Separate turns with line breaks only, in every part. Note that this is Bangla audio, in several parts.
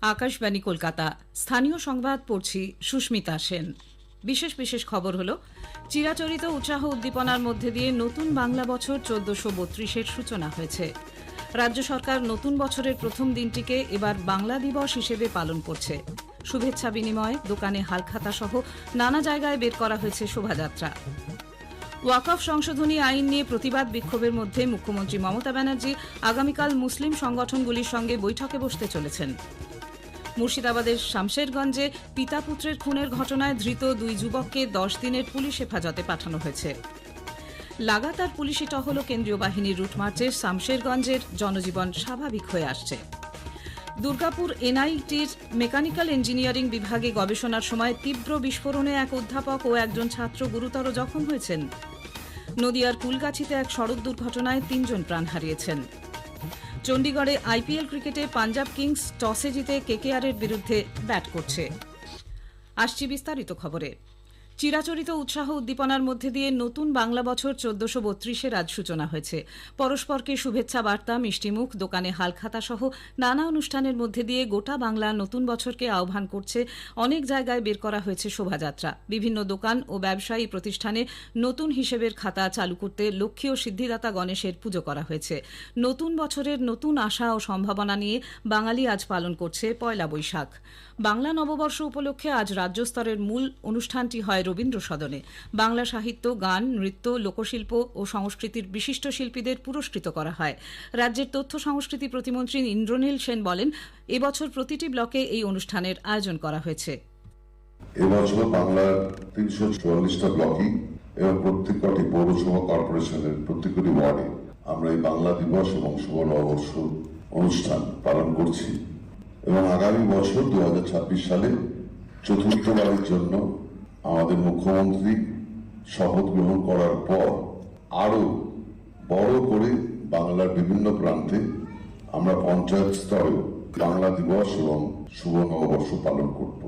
আকাশবাণী কলকাতা। স্থানীয় সংবাদ পড়ছি সুস্মিতা সেন। বিশেষ বিশেষ খবর হলো, চিরাচরিত উৎসাহ উদ্দীপনার মধ্যে দিয়ে নতুন বাংলা বছর চোদ্দশো বত্রিশের সূচনা হয়েছে। রাজ্য সরকার নতুন বছরের প্রথম দিনটিকে এবার বাংলা দিবস হিসেবে পালন করছে। শুভেচ্ছা বিনিময়, দোকানে হালখাতা সহ নানা জায়গায় বের করা হয়েছে শোভাযাত্রা। ওয়াকফ সংশোধনী আইন নিয়ে প্রতিবাদ বিক্ষোভের মধ্যে মুখ্যমন্ত্রী মমতা ব্যানার্জি আগামীকাল মুসলিম সংগঠনগুলির সঙ্গে বৈঠকে বসতে চলেছেন। মুর্শিদাবাদের শামশেরগঞ্জে পিতা পুত্রের খুনের ঘটনায় ধৃত দুই যুবককে দশ দিনের পুলিশ হেফাজতে পাঠানো হয়েছে। লাগাতার পুলিশি টহল কেন্দ্রীয় বাহিনীর রুটমার্চে শামশেরগঞ্জের জনজীবন স্বাভাবিক হয়ে আসছে। দুর্গাপুর এনআইটির মেকানিক্যাল ইঞ্জিনিয়ারিং বিভাগে গবেষণার সময় তীব্র বিস্ফোরণে এক অধ্যাপক ও একজন ছাত্র গুরুতর জখম হয়েছেন। নদিয়ার কুলগাছিতে এক সড়ক দুর্ঘটনায় তিনজন প্রাণ হারিয়েছেন। চণ্ডীগড়ে আইপিএল ক্রিকেটে পাঞ্জাব কিংস টসে জিতে কেকেআরের বিরুদ্ধে ব্যাট করছে। আসছি বিস্তারিত খবরে। চিরাচরিত উৎসাহ উদ্দীপনার মধ্যে দিয়ে নতুন বাংলা বছর চোদ্দশো বত্রিশের আজ সূচনা হয়েছে। পরস্পরকে শুভেচ্ছা বার্তা, মিষ্টিমুখ, দোকানে হালখাতা সহ নানা অনুষ্ঠানের মধ্যে দিয়ে গোটা বাংলা নতুন বছরকে আহ্বান করছে, অনেক জায়গায় বের করা হয়েছে শোভাযাত্রা। বিভিন্ন দোকান ও ব্যবসায়ী প্রতিষ্ঠানে নতুন হিসেবের খাতা চালু করতে লক্ষ্মী ও সিদ্ধিদাতা গণেশের পুজো করা হয়েছে। নতুন বছরের নতুন আশা ও সম্ভাবনা নিয়ে বাঙালি আজ পালন করছে পয়লা বৈশাখ। বাংলা নববর্ষ উপলক্ষে আজ রাজ্য স্তরের মূল অনুষ্ঠানটি হয় রবীন্দ্র সদনে বাংলা সাহিত্য, গান, নৃত্য, লোকশিল্প ও সংস্কৃতির বিশিষ্ট শিল্পীদের পুরস্কৃত করা হয়। রাজ্যের তথ্য সংস্কৃতি প্রতিমন্ত্রী ইন্দ্রনীল সেন বলেন, এবছর প্রতিটি ব্লকে এই অনুষ্ঠানের আয়োজন করা হয়েছে।
এবছর বাংলার তিনশো চুয়াল্লিশটা ব্লকই এবং প্রত্যেকটি পৌরসভা কর্পোরেশনের প্রত্যেকটি ওয়ার্ডে আমরা এই বাংলা দিবস এবং নববর্ষ অনুষ্ঠান পালন করছি। এবং আগামী বছর দু সালে চতুর্থবারের জন্য আমাদের মুখ্যমন্ত্রী শপথ গ্রহণ করার পর আরও বড় করে বাংলার বিভিন্ন প্রান্তে আমরা পঞ্চায়েত স্তরেও বাংলা দিবস এবং শুভ নববর্ষ পালন করব।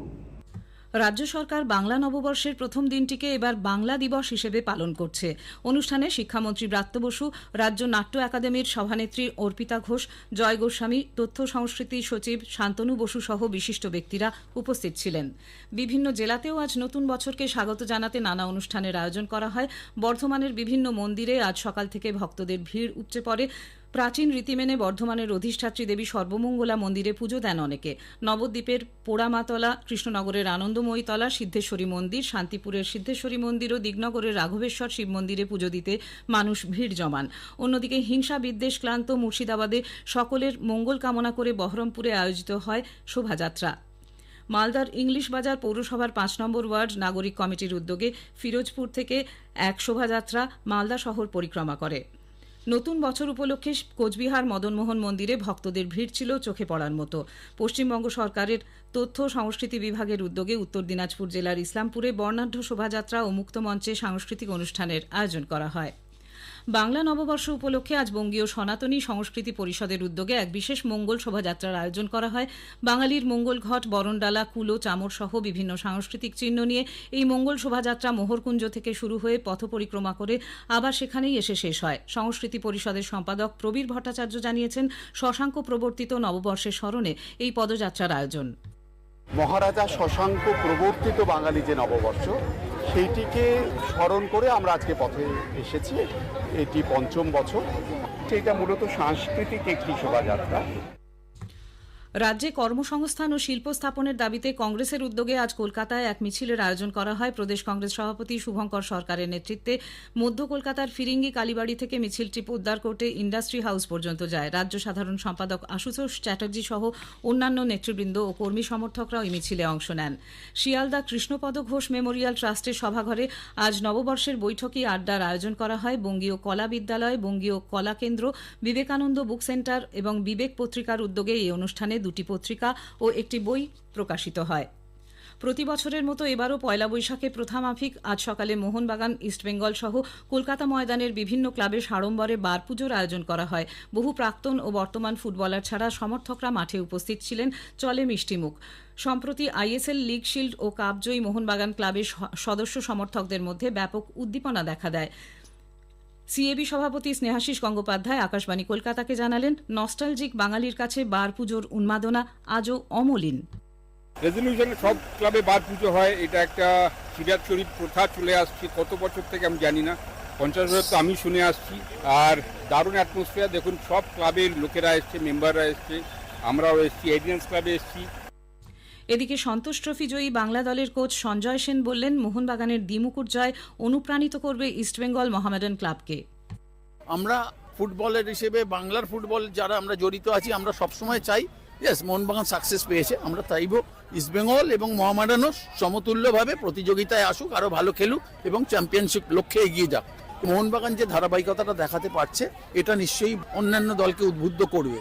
রাজ্য সরকার বাংলা নববর্ষের প্রথম দিনটিকে এবার বাংলা দিবস হিসেবে পালন করছে। অনুষ্ঠানে শিক্ষামন্ত্রী ব্রাত্য বসু, রাজ্য নাট্য একাডেমির সভানেত্রী অর্পিতা ঘোষ, জয় গোস্বামী, তথ্য সংস্কৃতি সচিব শান্তনু বসু সহ বিশিষ্ট ব্যক্তিরা উপস্থিত ছিলেন। বিভিন্ন জেলাতেও আজ নতুন বছরকে স্বাগত জানাতে নানা অনুষ্ঠানের আয়োজন করা হয়। বর্ধমানের বিভিন্ন মন্দিরে আজ সকাল থেকে ভক্তদের ভিড় উপচে পড়ে। প্রাচীন রীতি মেনে বর্ধমানের অধিষ্ঠাত্রী দেবী সর্বমঙ্গলা মন্দিরে পুজো দেন অনেকে। নবদ্বীপের পোড়ামাতলা, কৃষ্ণনগরের আনন্দময়ীতলা, সিদ্ধেশ্বরী মন্দির, শান্তিপুরের সিদ্ধেশ্বরী মন্দির ও দিগনগরের রাঘবেশ্বর শিব মন্দিরে পুজো দিতে মানুষ ভিড় জমান। অন্যদিকে হিংসা বিদ্বেষ ক্লান্ত মুর্শিদাবাদে সকলের মঙ্গল কামনা করে বহরমপুরে আয়োজিত হয় শোভাযাত্রা। মালদার ইংলিশ বাজার পৌরসভার পাঁচ নম্বর ওয়ার্ড নাগরিক কমিটির উদ্যোগে ফিরোজপুর থেকে এক শোভাযাত্রা মালদা শহর পরিক্রমা করে। নতুন বছর উপলক্ষে কোচবিহার মদনমোহন মন্দিরে ভক্তদের ভিড় ছিল চোখে পড়ার মতো। পশ্চিমবঙ্গ সরকারের তথ্য সংস্কৃতি বিভাগের উদ্যোগে উত্তর দিনাজপুর জেলার ইসলামপুরে বর্ণাঢ্য শোভাযাত্রা ও মুক্তমঞ্চে সাংস্কৃতিক অনুষ্ঠানের আয়োজন করা হয়। বাংলা নববর্ষ উপলক্ষে আজ বঙ্গীয় সনাতনী সংস্কৃতি পরিষদের উদ্যোগে এক বিশেষ মঙ্গল শোভাযাত্রার আয়োজন করা হয়। বাঙালির মঙ্গল ঘট, বরণডালা, কুলো, চামর সহ বিভিন্ন সাংস্কৃতিক চিহ্ন নিয়ে এই মঙ্গল শোভাযাত্রা মোহরকুঞ্জ থেকে শুরু হয়ে পথ পরিক্রমা করে আবার সেখানেই এসে শেষ হয়। সংস্কৃতি পরিষদের সম্পাদক প্রবীর ভট্টাচার্য জানিয়েছেন, শশাঙ্ক প্রবর্তিত নববর্ষের স্মরণে এই পদযাত্রার আয়োজন।
মহারাজা শশাঙ্ক প্রবর্তিত বাঙালি যে নববর্ষ সেইটিকে স্মরণ করে আমরা আজকে পথে এসেছি। এটি পঞ্চম বছর। এটা মূলত সাংস্কৃতিক একটি শোভাযাত্রা।
রাজ্যে কর্মসংস্থান ও শিল্প স্থাপনের দাবিতে কংগ্রেসের উদ্যোগে আজ কলকাতায় এক মিছিলের আয়োজন করা হয়। প্রদেশ কংগ্রেস সভাপতি শুভঙ্কর সরকারের নেতৃত্বে মধ্য কলকাতার ফিরিঙ্গি কালীবাড়ি থেকে মিছিলটি পোদ্দার কোর্টে ইন্ডাস্ট্রি হাউস পর্যন্ত যায়। রাজ্য সাধারণ সম্পাদক আশুতোষ চ্যাটার্জি সহ অন্যান্য নেতৃবৃন্দ ও কর্মী সমর্থকরাও এই মিছিলে অংশ নেন। শিয়ালদা কৃষ্ণপদ ঘোষ মেমোরিয়াল ট্রাস্টের সভাঘরে আজ নববর্ষের বৈঠকি আড্ডার আয়োজন করা হয়। বঙ্গীয় কলা বিদ্যালয় বঙ্গীয় কলা কেন্দ্র, বিবেকানন্দ বুক সেন্টার এবং বিবেক পত্রিকার উদ্যোগে এই অনুষ্ঠানে দুটি পত্রিকা ও একটি বই প্রকাশিত হয়। প্রতি বছরের মতো এবারও পয়লা বৈশাখে প্রথামাফিক আজ সকালে মোহনবাগান ইস্টবেঙ্গল সহ কলকাতা ময়দানের বিভিন্ন ক্লাবে সাড়ম্বরে বার পুজোর আয়োজন করা হয়। বহু প্রাক্তন ও বর্তমান ফুটবলার ছাড়া সমর্থকরা মাঠে উপস্থিত ছিলেন চলে মিষ্টিমুখ সম্প্রতি আইএসএল, লিগ শিল্ড ও কাপজয়ী মোহনবাগান ক্লাবের সদস্য সমর্থকদের মধ্যে ব্যাপক উদ্দীপনা দেখা দেয়। সিএবি সভাপতি স্নেহাশিস গঙ্গোপাধ্যায় আকাশবাণী কলকাতাকে জানালেন, নস্টালজিক বাঙালির কাছে বার পুজোর উন্মাদনা আজও অমলিন।
রেজলিউশনে সব ক্লাবে বার পুজো হয়, এটা একটা চিরাচরিত প্রথা চলে আসছে, কত বছর থেকে আমি জানি না, পঞ্চাশ বছর তো আমি শুনে আসছি। আর দারুণ অ্যাটমসফিয়ার দেখুন, সব ক্লাবের লোকেরা এসছে মেম্বাররা এসছে, আমরাও এসছি এডিয়েন্স ক্লাবে এসছি।
এদিকে সন্তোষ ট্রফি জয়ী বাংলা দলের কোচ সঞ্জয় সেন বললেন, মোহনবাগানের দ্বিমুকুট জয় অনুপ্রাণিত করবে ইস্টবেঙ্গল মোহামেডান ক্লাবকে।
আমরা ফুটবলের হিসেবে, বাংলার ফুটবল যারা আমরা জড়িত আছি, আমরা সবসময় চাই ইয়েস মোহনবাগান সাকসেস পেয়েছে। আমরা চাইব ইস্টবেঙ্গল এবং মহামেডানও সমতুল্যভাবে প্রতিযোগিতায় আসুক, আরও ভালো খেলুক এবং চ্যাম্পিয়নশিপ লক্ষ্যে এগিয়ে যাক। মোহনবাগান যে ধারাবাহিকতাটা দেখাতে পারছে, এটা নিশ্চয়ই অন্যান্য দলকে উদ্বুদ্ধ করবে।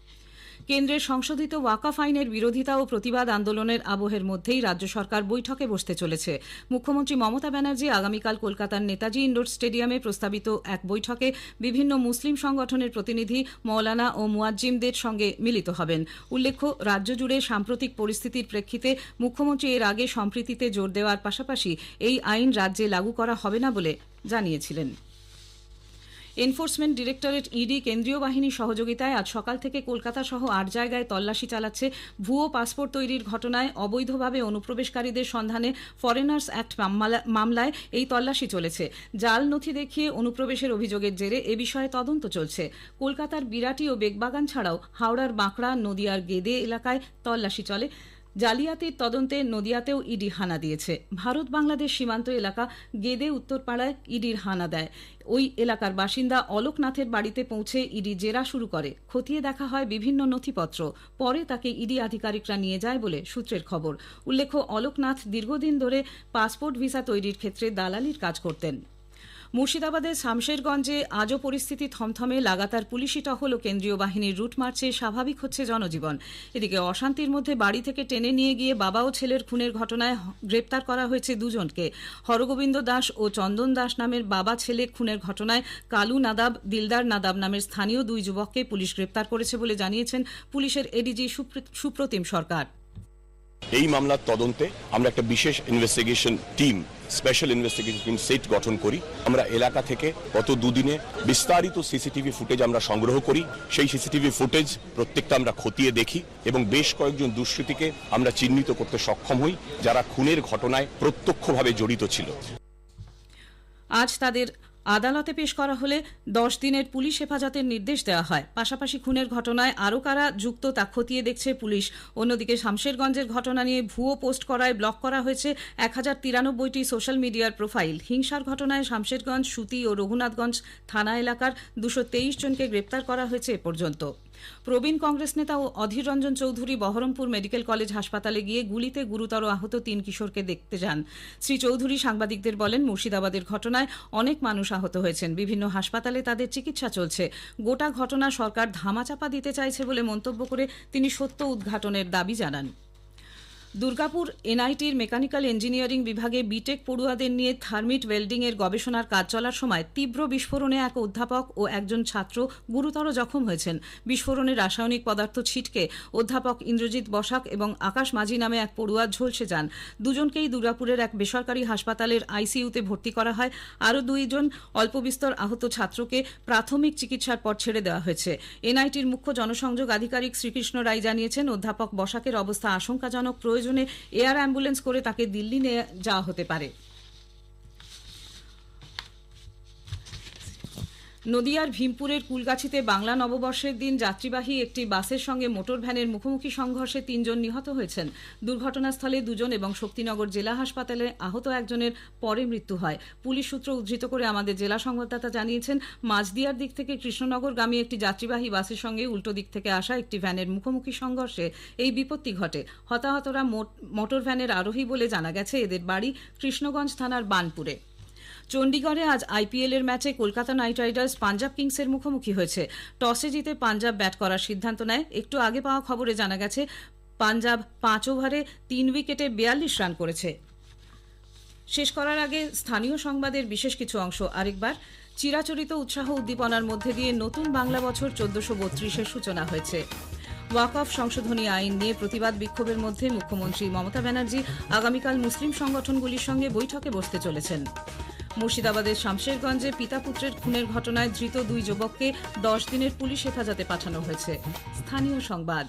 কেন্দ্রের সংশোধিত ওয়াকাফ আইনের বিরোধিতা ও প্রতিবাদ আন্দোলনের আবহের মধ্যেই রাজ্য সরকার বৈঠকে বসতে চলেছে। মুখ্যমন্ত্রী মমতা ব্যানার্জি আগামীকাল কলকাতার নেতাজি ইন্ডোর স্টেডিয়ামে প্রস্তাবিত এক বৈঠকে বিভিন্ন মুসলিম সংগঠনের প্রতিনিধি মৌলানা ও মুয়াজ্জিমদের সঙ্গে মিলিত হবেন। উল্লেখ্য, রাজ্য জুড়ে সাম্প্রতিক পরিস্থিতির প্রেক্ষিতে মুখ্যমন্ত্রী এর আগে সম্প্রীতিতে জোর দেওয়ার পাশাপাশি এই আইন রাজ্যে লাগু করা হবে না বলে জানিয়েছিলেন। এনফোর্সমেন্ট ডিরেক্টরেট ইডি কেন্দ্রীয় বাহিনীর সহযোগিতায় আজ সকাল থেকে কলকাতা সহ আট জায়গায় তল্লাশি চালাচ্ছে ভুয়ো পাসপোর্ট তৈরির ঘটনায় অবৈধভাবে অনুপ্রবেশকারীদের সন্ধানে ফরেনার্স অ্যাক্ট মামলায় এই তল্লাশি চলেছে। জাল নথি দেখিয়ে অনুপ্রবেশের অভিযোগের জেরে এ বিষয়ে তদন্ত চলছে। কলকাতার বিরাটি ও বেগবাগান ছাড়াও হাওড়ার বাঁকড়া, নদিয়ার গেদে এলাকায় তল্লাশি চলে। জালিয়াতির তদন্তে নদিয়াতেও ইডি হানা দিয়েছে। ভারত বাংলাদেশ সীমান্ত এলাকা গেদে উত্তরপাড়ায় ইডির হানা দেয়। ওই এলাকার বাসিন্দা অলোকনাথের বাড়িতে পৌঁছে ইডি জেরা শুরু করে। খতিয়ে দেখা হয় বিভিন্ন নথিপত্র। পরে তাকে ইডি আধিকারিকরা নিয়ে যায় বলে সূত্রের খবর। উল্লেখ্য, অলোকনাথ দীর্ঘদিন ধরে পাসপোর্ট ভিসা তৈরির ক্ষেত্রে দালালির কাজ করতেন। মুর্শিদাবাদের শামশেরগঞ্জে আজও পরিস্থিতি থমথমে। লাগাতার পুলিশি টহল ও কেন্দ্রীয় বাহিনীর রুট মার্চে স্বাভাবিক হচ্ছে জনজীবন। এদিকে অশান্তির মধ্যে বাড়ি থেকে টেনে নিয়ে গিয়ে বাবা ও ছেলের খুনের ঘটনায় গ্রেপ্তার করা হয়েছে দুজনকে। হরগোবিন্দ দাস ও চন্দন দাস নামের বাবা ছেলে খুনের ঘটনায় কালু নাদাব, দিলদার নাদাব নামের স্থানীয় দুই যুবককে পুলিশ গ্রেপ্তার করেছে বলে জানিয়েছেন পুলিশের এডিজি সুপ্রতিম সরকার।
এই মামলার তদন্তে আমরা একটা বিশেষ investigation team special investigation team set গঠন করি। আমরা এলাকা থেকে গত দুদিনে বিস্তারিত সিসিটিভি ফুটেজ আমরা সংগ্রহ করি। সেই সিসিটিভি ফুটেজ প্রত্যেকটা আমরা খতিয়ে দেখি এবং বেশ কয়েকজন দুষ্কৃতীকে আমরা চিহ্নিত করতে সক্ষম হই, যারা খুনের ঘটনায় প্রত্যক্ষভাবে জড়িত ছিল।
আজ তাদের আদালতে পেশ করা হলে দশ দিনের পুলিশ হেফাজতের নির্দেশ দেওয়া হয়। পাশাপাশি খুনের ঘটনায় আরও কারা যুক্ত তা খতিয়ে দেখছে পুলিশ। অন্যদিকে শামশেরগঞ্জের ঘটনা নিয়ে ভুয়ো পোস্ট করায় ব্লক করা হয়েছে এক হাজার তিরানব্বইটি সোশ্যাল মিডিয়ার প্রোফাইল। হিংসার ঘটনায় শামশেরগঞ্জ, সুতি ও রঘুনাথগঞ্জ থানা এলাকার দুশো তেইশ জনকে গ্রেপ্তার করা হয়েছে এ পর্যন্ত। প্রবীণ কংগ্রেস নেতা ও অধীর রঞ্জন চৌধুরী বহরমপুর মেডিকেল কলেজ হাসপাতালে গিয়ে গুলিতে গুরুতর আহত তিন কিশোরকে দেখতে যান। শ্রী চৌধুরী সাংবাদিকদের বলেন, মুর্শিদাবাদের ঘটনায় অনেক মানুষ আহত হয়েছেন। বিভিন্ন হাসপাতালে তাদের চিকিৎসা চলছে। গোটা ঘটনা সরকার ধামাচাপা দিতে চাইছে বলে মন্তব্য করে তিনি সত্য উদ্ঘাটনের দাবি জানান। দুর্গাপুর এনআইটির মেকানিক্যাল ইঞ্জিনিয়ারিং বিভাগে বিটেক পড়ুয়াদের নিয়ে থার্মিট ওয়েল্ডিং এর গবেষণার কাজ চলার সময় তীব্র বিস্ফোরণে এক অধ্যাপক ও একজন ছাত্র গুরুতর জখম হয়েছেন। বিস্ফোরণে রাসায়নিক পদার্থ ছিটকে অধ্যাপক ইন্দ্রজিৎ বসাক এবং আকাশ মাঝি নামে এক পড়ুয়া ঝলসে যান। দুজনকেই দুর্গাপুরের এক বেসরকারি হাসপাতালের আইসিইউতে ভর্তি করা হয়। আরও দুইজন অল্পবিস্তর আহত ছাত্রকে প্রাথমিক চিকিৎসার পর ছেড়ে দেওয়া হয়েছে। এনআইটির মুখ্য জনসংযোগ আধিকারিক শ্রীকৃষ্ণ রায় জানিয়েছেন, অধ্যাপক বসাকের অবস্থা আশঙ্কাজনক। প্রয়োজনে এয়ার অ্যাম্বুলেন্স করে তাকে দিল্লি নিয়ে যাওয়া হতে পারে। নদিয়ার ভীমপুরের কুলগাছিতে বাংলা নববর্ষের দিন যাত্রীবাহী একটি বাসের সঙ্গে মোটর ভ্যানের মুখোমুখি সংঘর্ষে তিনজন নিহত হয়েছেন। দুর্ঘটনাস্থলে দুজন এবং শক্তিনগর জেলা হাসপাতালে আহত একজনের পরে মৃত্যু হয়। পুলিশ সূত্র উদ্ধৃত করে আমাদের জেলা সংবাদদাতা জানিয়েছেন, মাঝদিয়ার দিক থেকে কৃষ্ণনগর কৃষ্ণনগরগামী একটি যাত্রীবাহী বাসের সঙ্গে উল্টো দিক থেকে আসা একটি ভ্যানের মুখোমুখি সংঘর্ষে এই বিপত্তি ঘটে। হতাহতরা মোট- মোটর ভ্যানের আরোহী বলে জানা গেছে, এদের বাড়ি কৃষ্ণগঞ্জ থানার বানপুরে। চণ্ডীগড়ে আজ আইপিএল এর ম্যাচে কলকাতা নাইট রাইডার্স পাঞ্জাব কিংসের মুখোমুখি হয়েছে। টসে জিতে পাঞ্জাব ব্যাট করার সিদ্ধান্ত নেয়। একটু আগে পাওয়া খবরে জানা গেছে, পাঞ্জাব পাঁচ ওভারে তিন উইকেটে বিয়াল্লিশ রান করেছে। শেষ করার আগে স্থানীয় সংবাদের বিশেষ কিছু অংশ আরেকবার। চিরাচরিত উৎসাহ উদ্দীপনার মধ্যে দিয়ে নতুন বাংলা বছর চোদ্দশো বত্রিশের সূচনা হয়েছে। ওয়াক অফ সংশোধনী আইন নিয়ে প্রতিবাদ বিক্ষোভের মধ্যে মুখ্যমন্ত্রী মমতা ব্যানার্জি আগামীকাল মুসলিম সংগঠনগুলির সঙ্গে বৈঠকে বসতে চলেছেন। মুর্শিদাবাদের শামশেরগঞ্জে পিতা পুত্রের খুনের ঘটনায় ধৃত দুই যুবককে দশ দিনের পুলিশ হেফাজতে পাঠানো হয়েছে। স্থানীয় সংবাদ